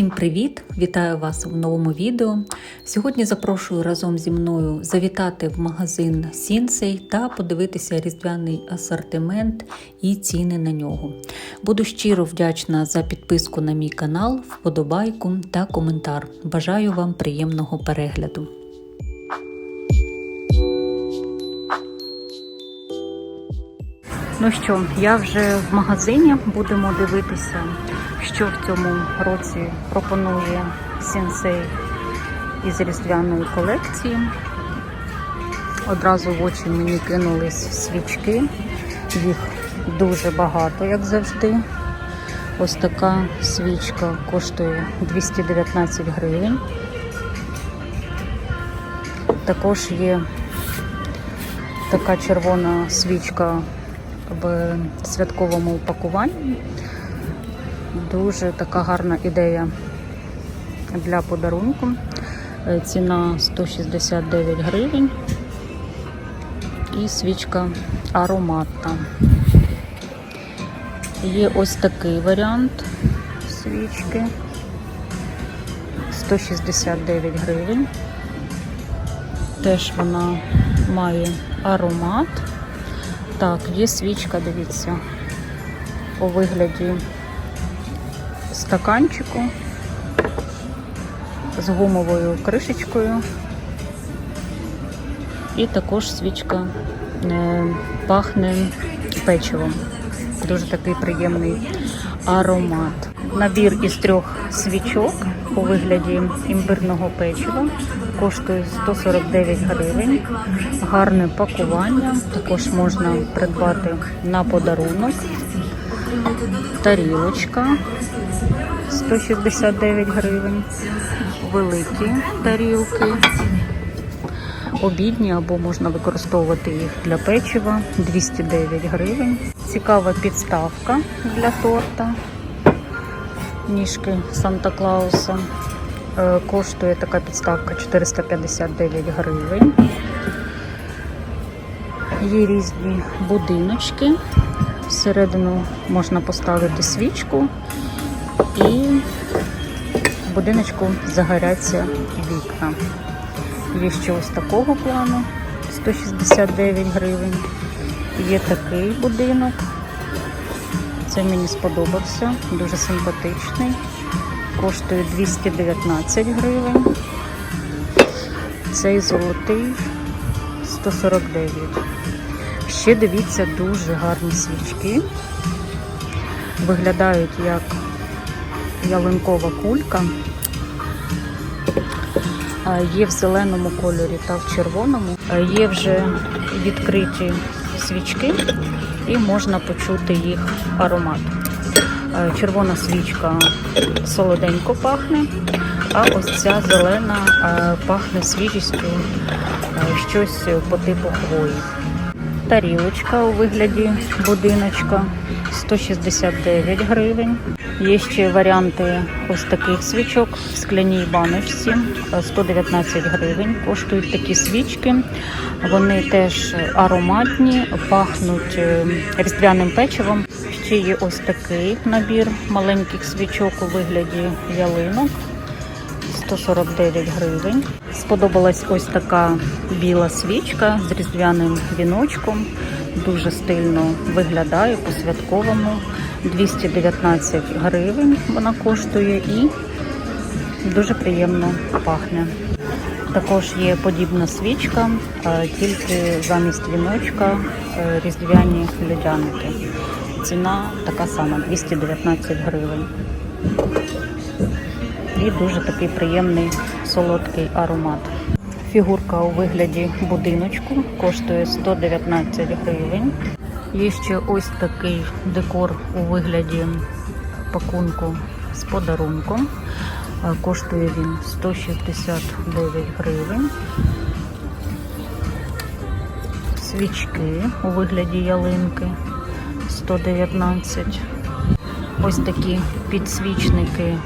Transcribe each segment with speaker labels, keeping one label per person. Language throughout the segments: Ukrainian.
Speaker 1: Всім привіт! Вітаю вас в новому відео. Сьогодні запрошую разом зі мною завітати в магазин Сінсей та подивитися різдвяний асортимент і ціни на нього. Буду щиро вдячна за підписку на мій канал, вподобайку та коментар. Бажаю вам приємного перегляду. Ну що, я вже в магазині. Будемо дивитися, що в цьому році пропонує сенсей із різдвяної колекції. Одразу в очі мені кинулись свічки. Їх дуже багато, як завжди. Ось така свічка коштує 219 гривень. Також є така червона свічка в святковому упакуванні. Дуже така гарна ідея для подарунку. Е, Ціна 169 гривень. І свічка ароматна. Є ось такий варіант свічки. 169 гривень. Теж вона має аромат. Так, є свічка, дивіться, у вигляді стаканчику з гумовою кришечкою. І також свічка е, пахне печивом. Дуже такий приємний аромат. Набір із трьох свічок у вигляді імбирного печива коштує 149 гривень. Гарне пакування. Також можна придбати на подарунок. Тарілочка 169 гривень. Великі тарілки. Обідні або можна використовувати їх для печива 209 гривень. Цікава підставка для торта. Ніжки Санта Клауса. Е, Коштує така підставка 459 гривень. Є різні будиночки. Всередину можна поставити свічку і в будиночку загоряться вікна. Є ще ось такого плану 169 гривень. Є такий будинок. Це мені сподобався, дуже симпатичний. Коштує 219 гривень. Цей золотий 149. Ще дивіться, дуже гарні свічки. Виглядають як ялинкова кулька. Є в зеленому кольорі та в червоному. Є вже відкриті свічки і можна почути їх аромат. Червона свічка солоденько пахне, а ось ця зелена пахне свіжістю, щось по типу хвої. Тарілочка у вигляді будиночка 169 гривень. Є ще варіанти ось таких свічок в скляній баночці 119 гривень. Коштують такі свічки. Вони теж ароматні, пахнуть е, різдвяним печивом. Ще є ось такий набір маленьких свічок у вигляді ялинок. 149 гривень. Сподобалась ось така біла свічка з різдвяним віночком. Дуже стильно виглядає по-святковому. 219 гривень вона коштує і дуже приємно пахне. Також є подібна свічка, е, тільки замість віночка е, різдвяні льодяники. Ціна така сама 219 гривень. І дуже такий приємний солодкий аромат. Фігурка у вигляді будиночку коштує 119 гривень. Є ще ось такий декор у вигляді пакунку з подарунком. Коштує він 169 гривень. Свічки у вигляді ялинки 119. Ось такі підсвічники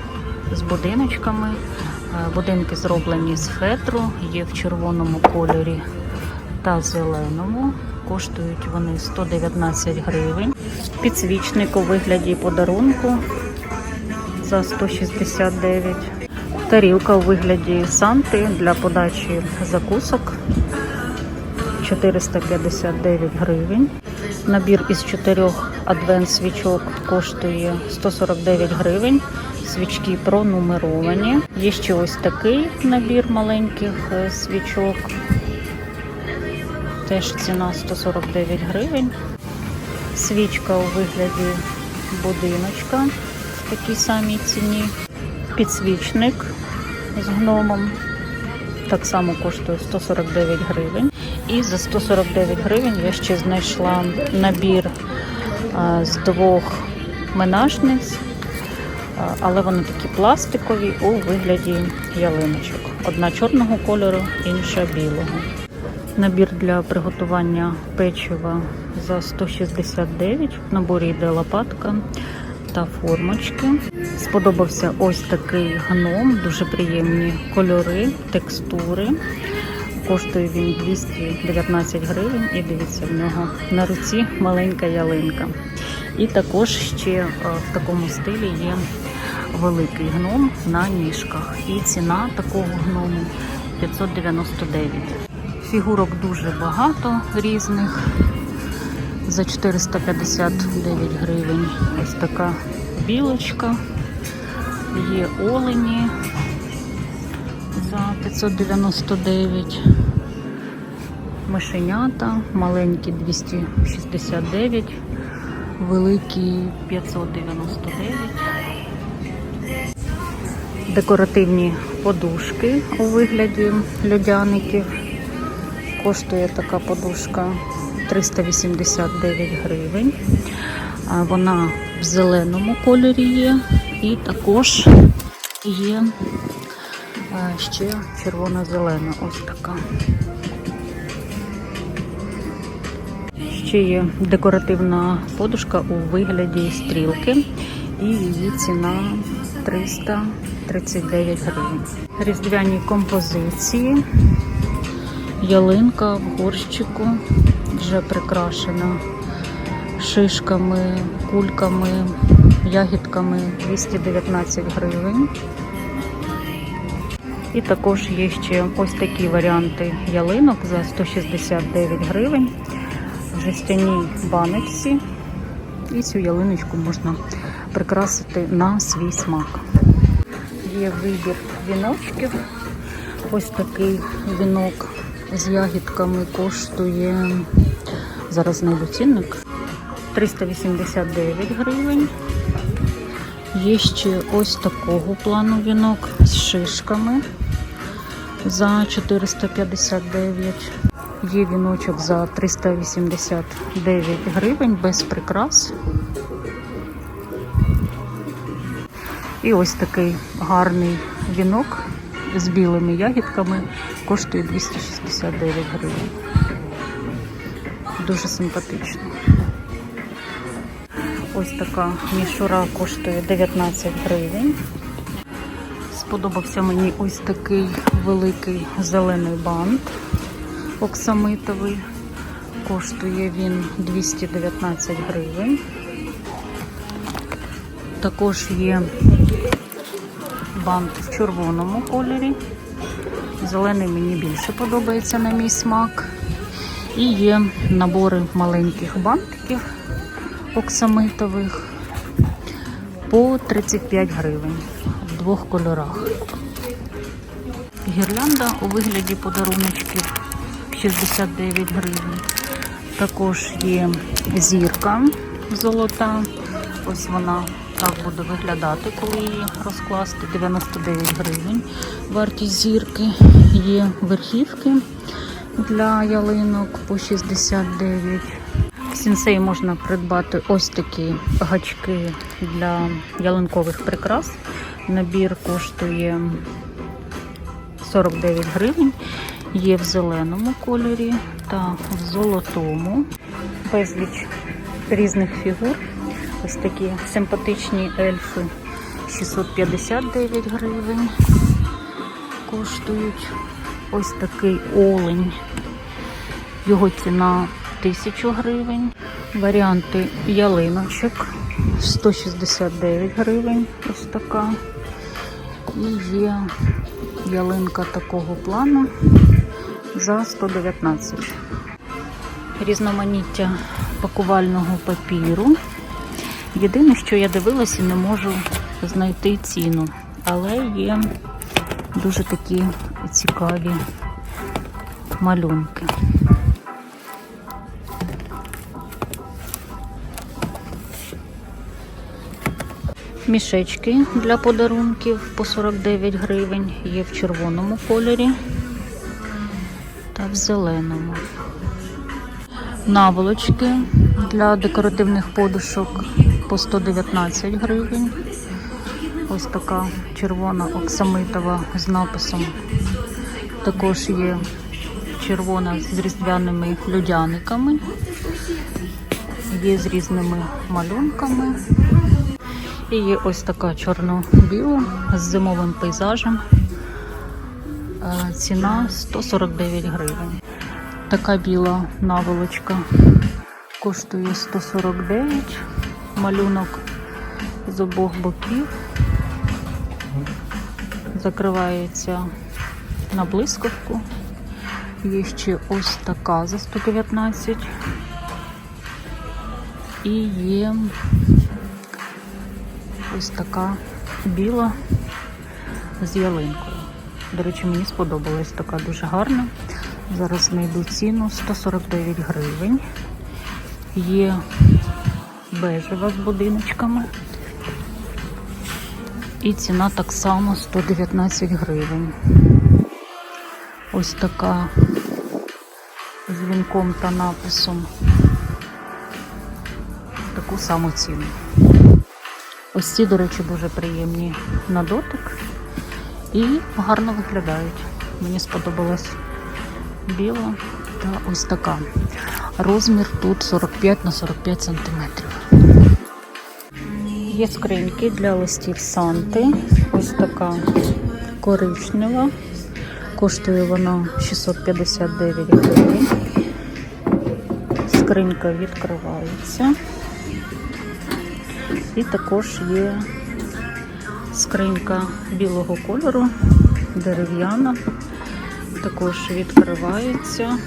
Speaker 1: з будиночками. Будинки зроблені з фетру, є в червоному кольорі та зеленому. Коштують вони 119 гривень. Підсвічник у вигляді подарунку за 169. Тарілка у вигляді санти для подачі закусок 459 гривень. Набір із чотирьох адвент свічок коштує 149 гривень. Свічки пронумеровані. Є ще ось такий набір маленьких е, свічок. Теж ціна 149 гривень. Свічка у вигляді будиночка в такій самій ціні. Підсвічник з гномом так само коштує 149 гривень. І за 149 гривень я ще знайшла набір з двох менажниць, але вони такі пластикові у вигляді ялиночок. Одна чорного кольору, інша білого. Набір для приготування печива за 169. В наборі йде лопатка та формочки. Сподобався ось такий гном, дуже приємні кольори, текстури. Коштує він 219 гривень і дивіться в нього на руці маленька ялинка. І також ще е, в такому стилі є великий гном на ніжках. І ціна такого гному 599. Фігурок дуже багато різних. За 459 гривень ось така білочка. Є олені за 599. Мишенята, маленькі 269, великі 599. Декоративні подушки у вигляді льодяників. Коштує така подушка 389 гривень. Вона в зеленому кольорі є, і також є ще червоно-зелена. Ось така. Ще є декоративна подушка у вигляді стрілки, і її ціна 339 гривень. Різдвяні композиції. Ялинка в горщику вже прикрашена шишками, кульками, ягідками 219 гривень. І також є ще ось такі варіанти ялинок за 169 гривень в жестяній баночці. І цю ялиночку можна прикрасити на свій смак. Є вибір віночків. Ось такий вінок з ягідками коштує, зараз знайду цінник, 389 гривень. Є ще ось такого плану вінок з шишками за 459. Є віночок за 389 гривень без прикрас. І ось такий гарний вінок з білими ягідками коштує 269 гривень. Дуже симпатично. Ось така мішура коштує 19 гривень. Сподобався мені ось такий великий зелений бант оксамитовий. Коштує він 219 гривень. Також є бант в червоному кольорі. Зелений мені більше подобається на мій смак. І є набори маленьких бантиків оксамитових по 35 гривень в двох кольорах. Гірлянда у вигляді подаруночків 69 гривень. Також є зірка золота. Ось вона так буде виглядати, коли її розкласти. 99 гривень. Вартість зірки. Є верхівки для ялинок по 69. В сінсеї можна придбати ось такі гачки для ялинкових прикрас. Набір коштує 49 гривень. Є в зеленому кольорі та в золотому. Безліч різних фігур. Ось такі симпатичні ельфи 659 гривень коштують. Ось такий олень. Його ціна 1000 гривень. Варіанти ялиночок 169 гривень. Ось така. І є ялинка такого плану за 119. Різноманіття пакувального папіру. Єдине, що я дивилася, не можу знайти ціну, але є дуже такі цікаві малюнки. Мішечки для подарунків по 49 гривень є в червоному кольорі та в зеленому. Наволочки для декоративних подушок по 119 гривень. Ось така червона оксамитова з написом. Також є червона з різдвяними людяниками, є з різними малюнками. І є ось така чорно-біла з зимовим пейзажем. Е, Ціна 149 гривень. Така біла наволочка коштує 149. Малюнок з обох боків. Закривається на блискавку. Є ще ось така за 119. І є ось така біла з ялинкою. До речі, мені сподобалась така дуже гарна. Зараз знайду ціну 149 гривень. Є бежева з будиночками. І ціна так само 119 гривень. Ось така з вінком та написом. Таку саму ціну. Ось ці, до речі, дуже приємні на дотик і гарно виглядають. Мені сподобалась біла та ось така. Розмір тут 45 на 45 сантиметрів. Є скриньки для листів Санти. Ось така коричнева. Коштує вона 659 гривень. Скринька відкривається. І також є скринька білого кольору, дерев'яна, також відкривається.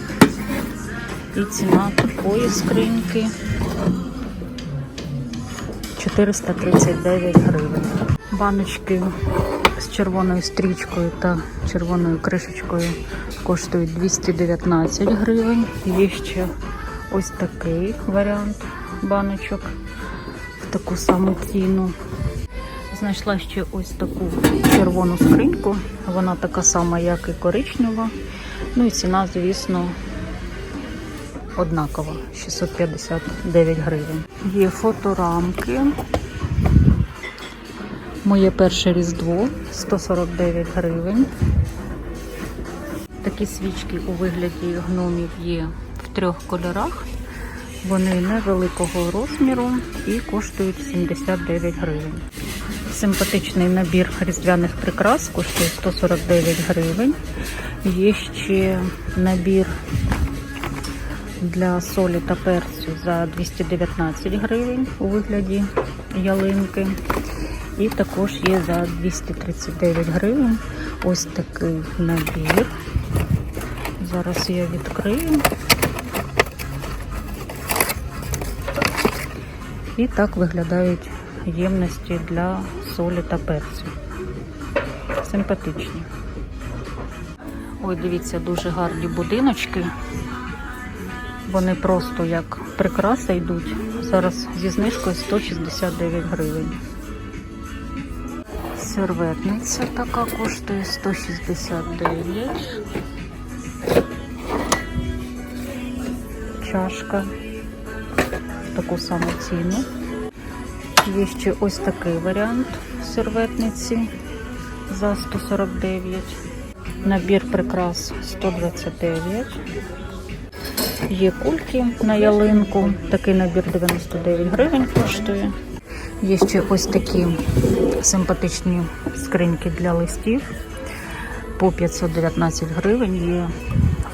Speaker 1: І ціна такої скриньки 439 гривень. Баночки з червоною стрічкою та червоною кришечкою коштують 219 гривень. Є ще ось такий варіант баночок в таку саму ціну. Знайшла ще ось таку червону скриньку. Вона така сама, як і коричнева. Ну і ціна, звісно, однакова 659 гривень. Є фоторамки. Моє перше різдво 149 гривень. Такі свічки у вигляді гномів є в трьох кольорах. Вони невеликого розміру і коштують 79 гривень. Симпатичний набір різдвяних прикрас коштує 149 гривень. Є ще набір для солі та перцю за 219 гривень у вигляді ялинки. І також є за 239 гривень ось такий набір. Зараз я відкрию. І так виглядають ємності для солі та перцю. Симпатичні. Ой, дивіться, дуже гарні будиночки. Вони просто як прикраса йдуть. Зараз зі знижкою 169 гривень. Серветниця така коштує 169. Чашка таку саму ціну. Є ще ось такий варіант серветниці за 149. Набір прикрас 129. Є кульки на ялинку. Такий набір 99 гривень коштує. Є ще ось такі симпатичні скриньки для листів. по 519 гривень є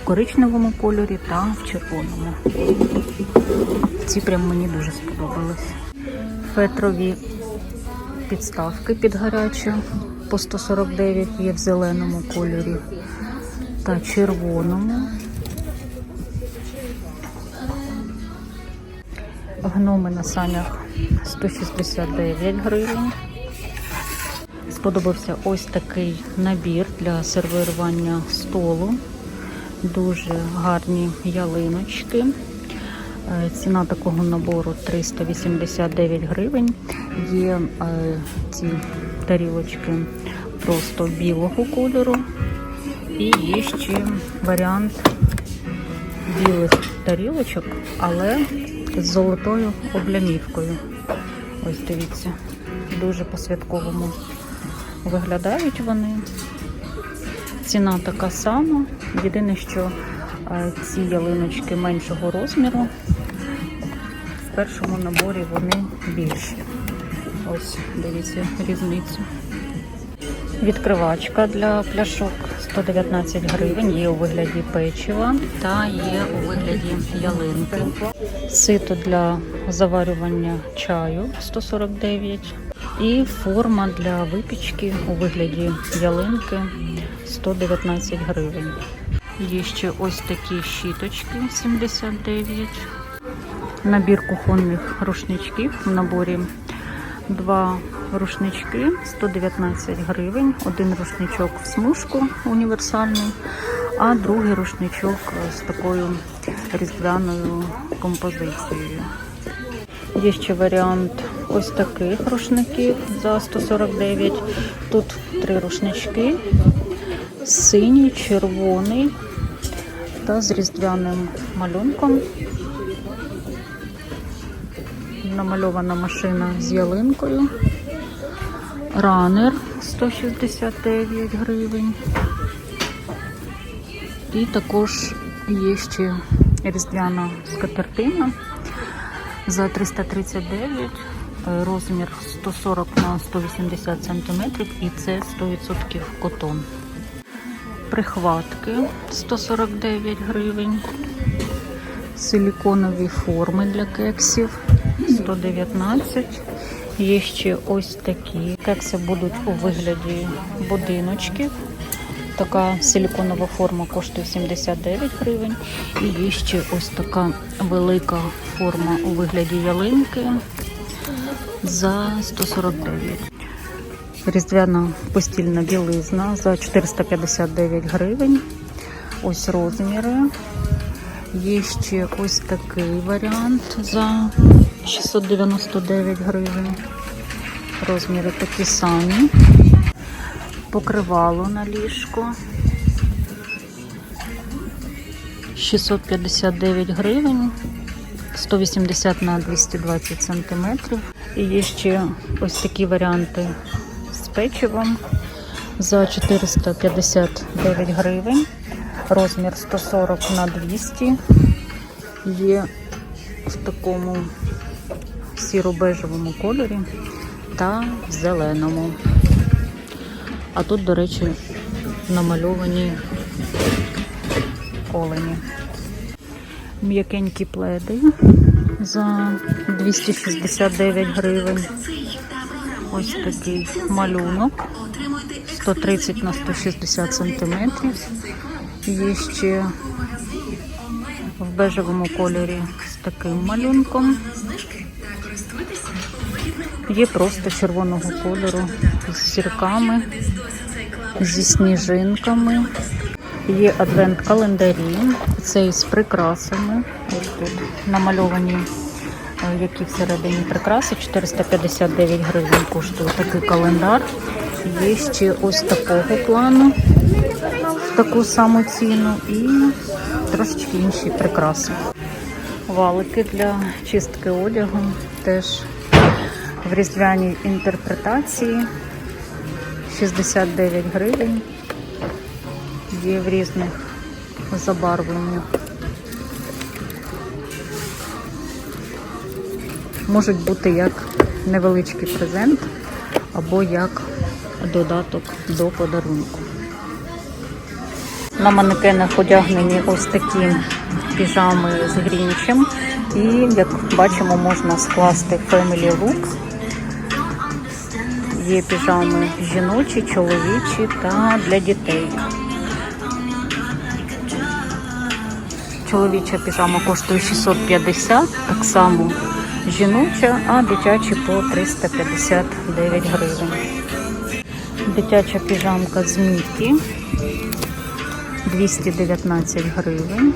Speaker 1: в коричневому кольорі та в червоному. Ці прям мені дуже сподобались. Фетрові підставки під гарячу по 149 є в зеленому кольорі та червоному. Гноми на санях 169 гривень. Сподобався ось такий набір для сервірування столу. Дуже гарні ялиночки. Е, Ціна такого набору 389 гривень. Є е, ці тарілочки просто білого кольору. І є ще варіант білих тарілочок, але з золотою облямівкою. Ось дивіться, дуже по-святковому виглядають вони. Ціна така сама. Єдине, що е, ці ялиночки меншого розміру. В першому наборі вони більші. Ось, дивіться, різницю. Відкривачка для пляшок 119 гривень, є у вигляді печива та є у вигляді ялинки. Сито для заварювання чаю 149 і форма для випічки у вигляді ялинки 119 гривень. Є ще ось такі щіточки 79. Набір кухонних рушничків в наборі два рушнички 119 гривень. Один рушничок в смужку універсальний, а другий рушничок з такою різдвяною композицією. Є ще варіант ось таких рушників за 149. Тут три рушнички: синій, червоний та з різдвяним малюнком. Намальована машина з ялинкою. Ранер 169 гривень. І також є ще різдвяна скатертина за 339, е, розмір 140 на 180 см і це 100% котон. Прихватки 149 гривень. Силіконові форми для кексів 119. Є ще ось такі. Кекси будуть у вигляді будиночків. Така силіконова форма коштує 79 гривень. І є ще ось така велика форма у вигляді ялинки за 149. Різдвяна постільна білизна за 459 гривень. Ось розміри. Є ще ось такий варіант за 699 гривень. Розміри такі самі. Покривало на ліжко. 659 гривень. 180 на 220 сантиметрів. І є ще ось такі варіанти з печивом за 459 гривень. Розмір 140 на 200. Є в такому сіро-бежевому кольорі та в зеленому. А тут, до речі, намальовані олені. М'якенькі пледи за 269 гривень. Ось такий малюнок 130 на 160 сантиметрів. Є ще в бежевому кольорі з таким малюнком. Є просто червоного кольору з зірками, зі сніжинками. Є адвент-календарі, цей з прикрасами. Ось тут намальовані, е, які всередині прикраси. 459 гривень коштує такий календар. Є ще ось такого плану, в таку саму ціну і трошечки інші прикраси. Валики для чистки одягу теж в різдвяній інтерпретації 69 гривень. Є в різних забарвленнях. Можуть бути як невеличкий презент або як додаток до подарунку. На манекенах одягнені ось такі піжами з грінчем. І, як бачимо, можна скласти Family Look. Є піжами жіночі, чоловічі та для дітей. Чоловіча піжама коштує 650, так само жіноча, а дитячі по 359 гривень. Дитяча піжамка з Мікі 219 гривень.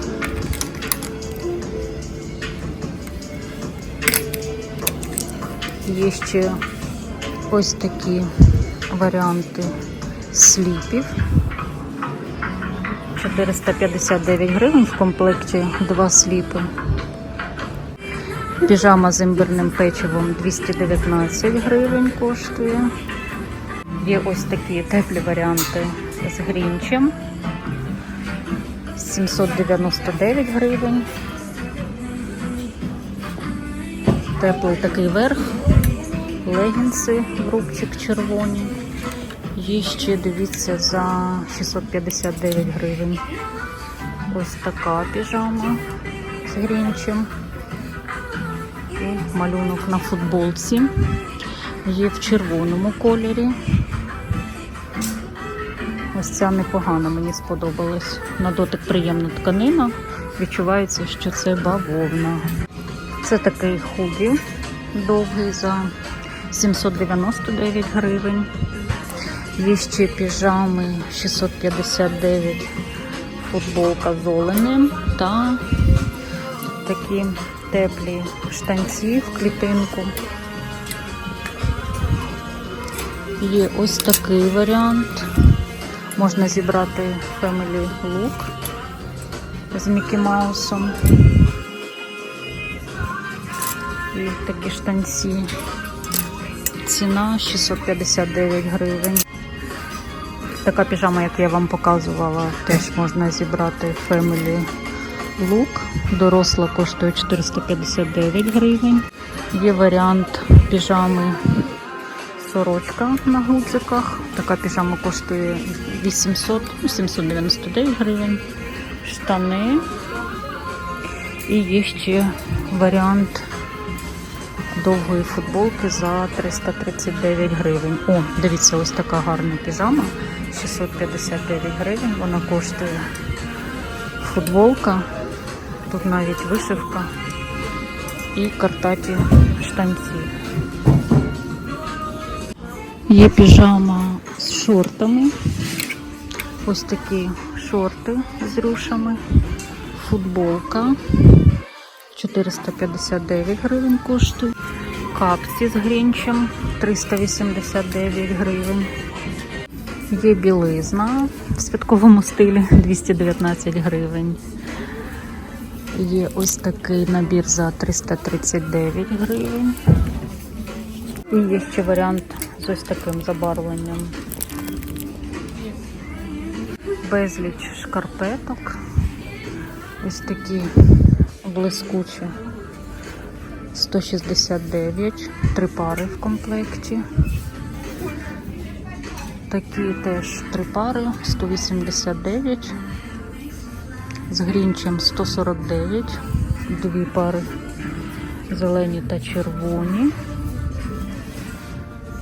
Speaker 1: Є ще ось такі варіанти сліпів. 459 гривень в комплекті два сліпи. Піжама з імбирним печивом 219 гривень коштує. Є ось такі теплі варіанти з грінчем. 799 гривень. Теплий такий верх, легінси, рубчик червоні. Є ще, дивіться, за 659 гривень. Ось така піжама з грінчем. І малюнок на футболці. Є в червоному кольорі. Ось ця непогана, мені сподобалась. На дотик приємна тканина. Відчувається, що це бавовна. Це такий худі довгий за 799 гривень. Є ще піжами 659 футболка з оленем та такі теплі штанці в клітинку. Є ось такий варіант. Можна зібрати Family Look з Мікі Маусом. І такі штанці. Ціна 659 гривень. Така піжама, як я вам показувала, теж можна зібрати Family Look. Доросла коштує 459 гривень. Є варіант піжами сорочка на гудзиках. Така піжама коштує 800, ну, 799 гривень. Штани. І є ще варіант довгої футболки за 339 гривень. О, дивіться, ось така гарна піжама. 659 гривень. Вона коштує футболка. Тут навіть вишивка і картаті штанці. Є піжама з шортами. Ось такі шорти з рушами. Футболка. 459 гривень коштує. Капці з грінчем 389 гривень. Є білизна в святковому стилі 219 гривень. Є ось такий набір за 339 гривень. І є ще варіант з ось таким забарвленням. Безліч шкарпеток. Ось такі блискучі. 169, три пари в комплекті. Такі теж три пари, 189, з грінчем 149, дві пари зелені та червоні.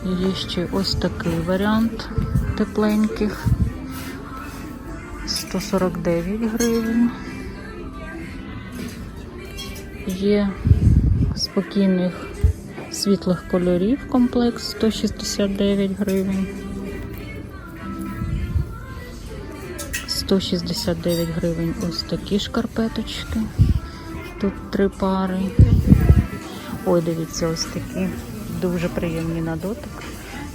Speaker 1: Є ще ось такий варіант тепленьких. 149 гривень. Є спокійних світлих кольорів комплекс 169 гривень. 169 гривень ось такі шкарпеточки. Тут три пари. Ой, дивіться, ось такі дуже приємні на дотик.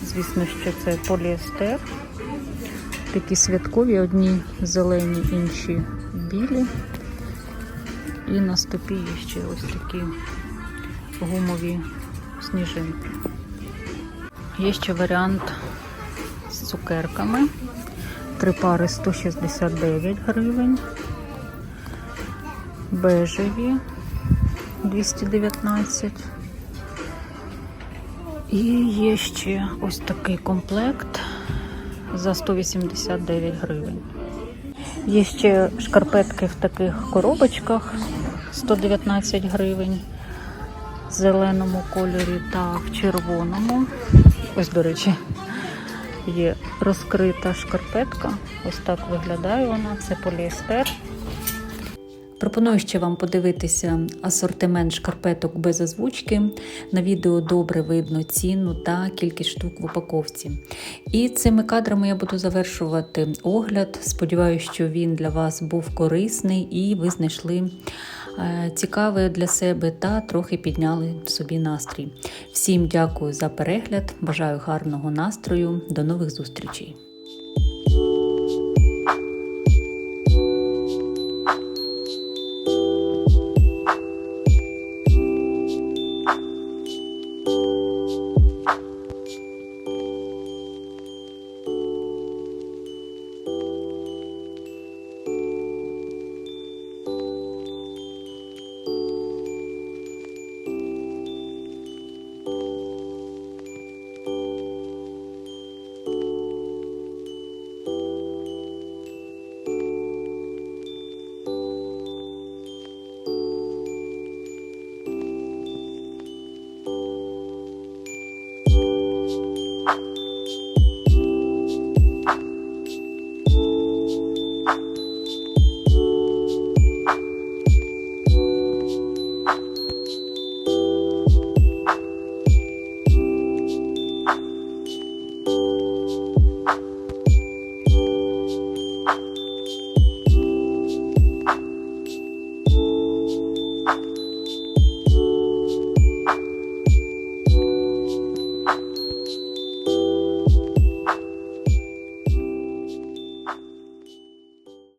Speaker 1: Звісно, що це поліестер. Такі святкові, одні зелені, інші білі. І на стопі є ще ось такі гумові сніжинки. Є ще варіант з цукерками. Три пари 169 гривень. Бежеві 219. І є ще ось такий комплект за 189 гривень. Є ще шкарпетки в таких коробочках 119 гривень зеленому кольорі та в червоному. Ось, до речі, є розкрита шкарпетка. Ось так виглядає вона. Це поліестер. Пропоную ще вам подивитися асортимент шкарпеток без озвучки. На відео добре видно ціну та кількість штук в упаковці. І цими кадрами я буду завершувати огляд. Сподіваюся, що він для вас був корисний і ви знайшли цікаве для себе та трохи підняли собі настрій. Всім дякую за перегляд, бажаю гарного настрою. До нових зустрічей!